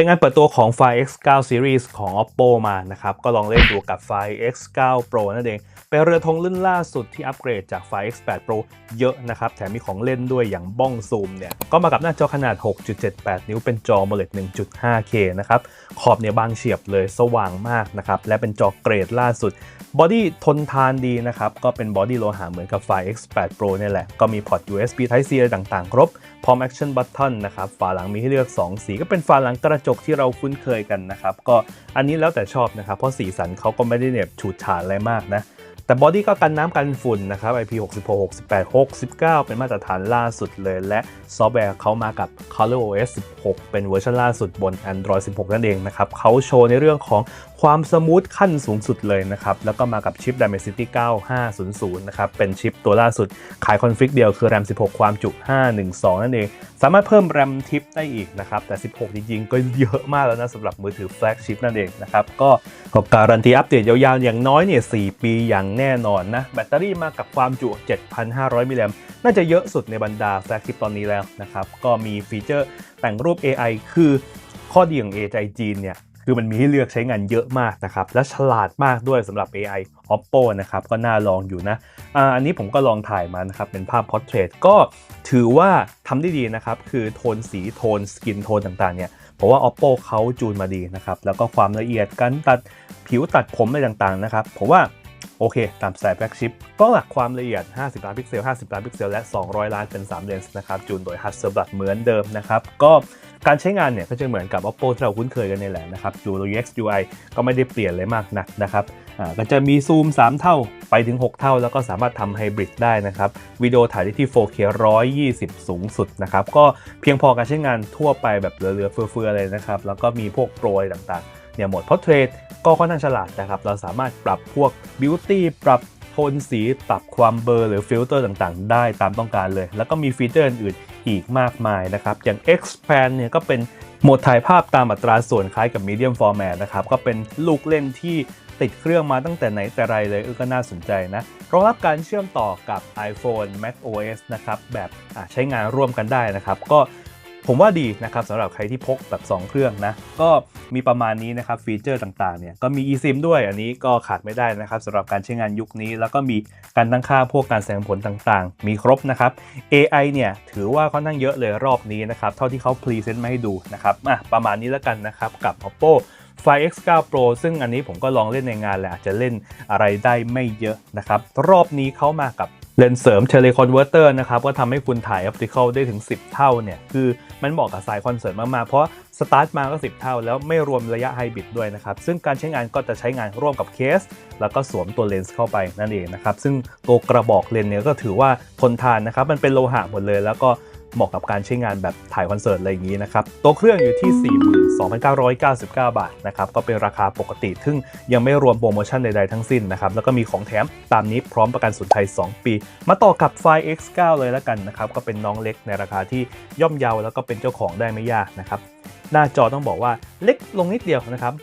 เป็นงานเปิดตัวของ Find X9 Series ของ Oppo มานะครับ ก็ลองเล่นดูกับ Find X9 Pro นั่นเอง เป็นเรือธงรุ่นล่าสุดที่อัปเกรดจาก Find X8 Pro เยอะนะครับ แถมมีของเล่นด้วยอย่างบ้องซูมเนี่ย ก็มากับหน้าจอขนาด 6.78 นิ้วเป็นจอ AMOLED 1.5K นะครับ ขอบเนี่ยบางเฉียบเลยสว่างมากนะครับ และเป็นจอเกรดล่าสุดบอดี้ทนทานดีนะครับ ก็เป็นบอดี้โลหะเหมือนกับ fire X8 Pro เนี่ยแหละ ก็มีพอร์ต USB Type C อะไรต่างๆ ครบ พร้อม Action Button นะครับ ฝาหลังมีให้เลือก 2 สี ก็เป็นฝาหลังกระจกที่เราคุ้นเคยกันนะครับ ก็อันนี้แล้วแต่ชอบนะครับ เพราะสีสันเขาก็ไม่ได้เนบฉูดฉาดอะไรมากนะ แต่บอดี้ก็กันน้ำกันฝุ่นนะครับ IP66 68 69 เป็นมาตรฐานล่าสุดเลย และซอฟต์แวร์เขามากับ ColorOS 16 เป็นเวอร์ชันล่าสุดบน Android 16 นั่นเองนะครับเขาโชว์ในเรื่องของความสมูทขั้นสูงสุดเลยนะครับ แล้วก็มากับชิป Dimensity 9500 นะครับ เป็นชิปตัวล่าสุดขายคอนฟิกเดียวคือ RAM 16 ความจุ 512 นั่นเอง สามารถเพิ่มแรมทิปได้อีกนะครับ แต่ 16 จริงๆ ก็เยอะมากแล้วนะสำหรับมือถือแฟลกชิพนั่นเองนะครับ ก็ขอการันตีอัปเดตยาวๆ อย่างน้อยเนี่ย4ปีอย่างแน่นอนนะ แบตเตอรี่มากับความจุ 7,500 มิลลิแอมน่าจะเยอะสุดในบรรดาแฟลกชิพตอนนี้แล้วนะครับ ก็มีฟีเจอร์แต่งรูป AI คือข้อดีของ AI จีนเนี่ย คือมันมีให้เลือกใช้งานเยอะมากนะครับ และฉลาดมากด้วยสำหรับ AI Oppo นะครับ ก็น่าลองอยู่นะอ่าอันนี้ผมก็ลองถ่ายมานะครับ เป็นภาพ Portrait ก็ถือว่าทำได้ดีนะครับ คือโทนสีโทนสกินโทนต่างๆเนี่ยเพราะว่า Oppo เขาจูนมาดีนะครับ แล้วก็ความละเอียดการตัดผิวตัดผมอะไรต่างๆนะครับผมว่า โอเค ตามสายแฟลกชิปก็หลักความละเอียด 50 ล้านพิกเซล 50 ล้านพิกเซล และ 200 ล้านเป็น 3 เลนส์นะครับ จูนโดย Hasselblad เหมือนเดิมนะครับ ก็การใช้งานเนี่ยก็จะเหมือนกับ Oppo ที่เราคุ้นเคยกันนี่แหละนะครับ UX UI ก็ไม่ได้เปลี่ยนเลยมากนักนะครับก็จะมีซูม 3 เท่าไปถึง 6 เท่า แล้วก็สามารถทำไฮบริดได้นะครับวิดีโอถ่ายได้ที่ 4K 120 สูงสุดนะครับ ก็เพียงพอการใช้งานทั่วไปแบบเหลือๆเฟือๆเลยนะครับ แล้วก็มีพวกโปรยต่างๆเนี่ยโหมด Portrait ก็ค่อนข้างฉลาดนะครับ เราสามารถปรับพวก Beauty ปรับโทนสีปรับความเบลอหรือฟิลเตอร์ต่างๆ ได้ตามต้องการเลย แล้วก็มีฟีเจอร์อื่นอีกมากมายนะครับ อย่าง Expand เนี่ยก็เป็นโหมดถ่ายภาพตามอัตราส่วนคล้ายกับ Medium Format นะครับ ก็เป็นลูกเล่นที่ติดเครื่องมาตั้งแต่ไหนแต่ไรเลยเออก็น่าสนใจนะ รองรับการเชื่อมต่อกับ iPhone Mac OS นะครับ แบบใช้งานร่วมกันได้นะครับ ก็ ผมว่าดีนะครับสำหรับใครที่พกแบบ 2 เครื่องนะ ก็มีประมาณนี้นะครับฟีเจอร์ต่างๆเนี่ยก็มี eSIM ด้วยอันนี้ก็ขาดไม่ได้นะครับสำหรับการใช้งานยุคนี้ แล้วก็มีการตั้งค่าพวกการแสดงผลต่างๆ มีครบนะครับ AI เนี่ยถือว่าค่อนข้างเยอะเลยรอบนี้นะครับเท่าที่เขาพรีเซนต์มาให้ดูนะครับอะประมาณนี้แล้วกันนะครับกับ Oppo Find X9 Pro ซึ่งอันนี้ผมก็ลองเล่นในงานแหละอาจจะเล่นอะไรได้ไม่เยอะนะครับรอบนี้เข้ามากับ เลนส์เสริมเทเลคอนเวอร์เตอร์นะครับก็ทำให้คุณถ่าย Optical ได้ถึง 10 เท่าเนี่ย คือมันเหมาะกับสายคอนเสิร์ตมาก ๆ เพราะสตาร์ทมาก็ 10 เท่า แล้วไม่รวมระยะไฮบริดด้วยนะครับ ซึ่งการใช้งานก็จะใช้งานร่วมกับเคส แล้วก็สวมตัวเลนส์เข้าไปนั่นเองนะครับ ซึ่งตัวกระบอกเลนส์เนี่ยก็ถือว่าทนทานนะครับมันเป็นโลหะหมดเลยแล้วก็ เหมาะกับการใช้งานแบบถ่ายคอนเสิร์ตอะไรอย่างนี้นะครับ ตัวเครื่องอยู่ที่ 42,999 บาทนะครับ ก็เป็นราคาปกติ ซึ่งยังไม่รวมโปรโมชั่นใดๆทั้งสิ้นนะครับ แล้วก็มีของแถมตามนี้พร้อมประกันสุดไทย 2 ปี มาต่อกับ Find X9 เลยแล้วกันนะครับ ก็เป็นน้องเล็กในราคาที่ย่อมเยาแล้วก็เป็นเจ้าของได้ไม่ยากนะครับหน้าจอต้องบอกว่าเล็กลงนิดเดียวนะครับ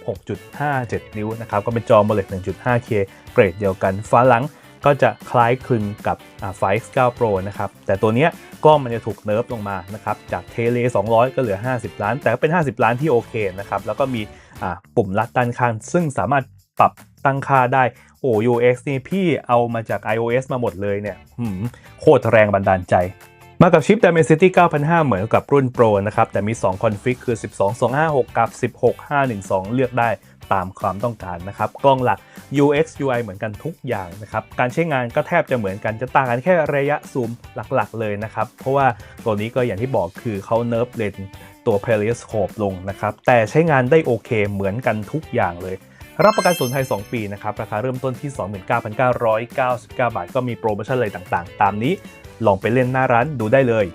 6.57 นิ้วนะครับ ก็เป็นจอ AMOLED 1.5K เกรดเดียวกันฝาหลัง ก็จะคล้ายคลึงกับไฟ X9 Pro นะครับ แต่ตัวนี้กล้องมันจะถูกเนิร์ฟลงมานะครับ จากเทเล 200 ก็เหลือ 50 ล้าน แต่ก็เป็น 50 ล้านที่โอเคนะครับ แล้วก็มีปุ่มลัดด้านข้าง ซึ่งสามารถปรับตั้งค่าได้ โอ้ UX นี่พี่เอามาจาก iOS มาหมดเลยเนี่ยโคตรแรงบันดาลใจมากับชิป Dimensity 9500เหมือนกับรุ่น Pro นะครับ แต่มี 2 คอนฟิกคือ 12256 กับ 16512 เลือกได้ ตามความต้องการนะครับกล้องหลัก UX UI เหมือนกันทุกอย่างนะครับการใช้งานก็แทบจะเหมือนกันจะต่างกันแค่ระยะซูมหลักๆ เลยนะครับเพราะว่าตัวนี้ก็อย่างที่บอกคือเขาเนิร์ฟเลนตัว Periscope ลงนะครับแต่ใช้งานได้โอเคเหมือนกันทุกอย่างเลยรับประกันศูนย์ไทย 2 ปีนะครับ ราคาเริ่มต้นที่ 29,999 บาท ก็มีโปรโมชั่นอะไรต่างๆ ตามนี้ ลองไปเล่นหน้าร้านดูได้เลย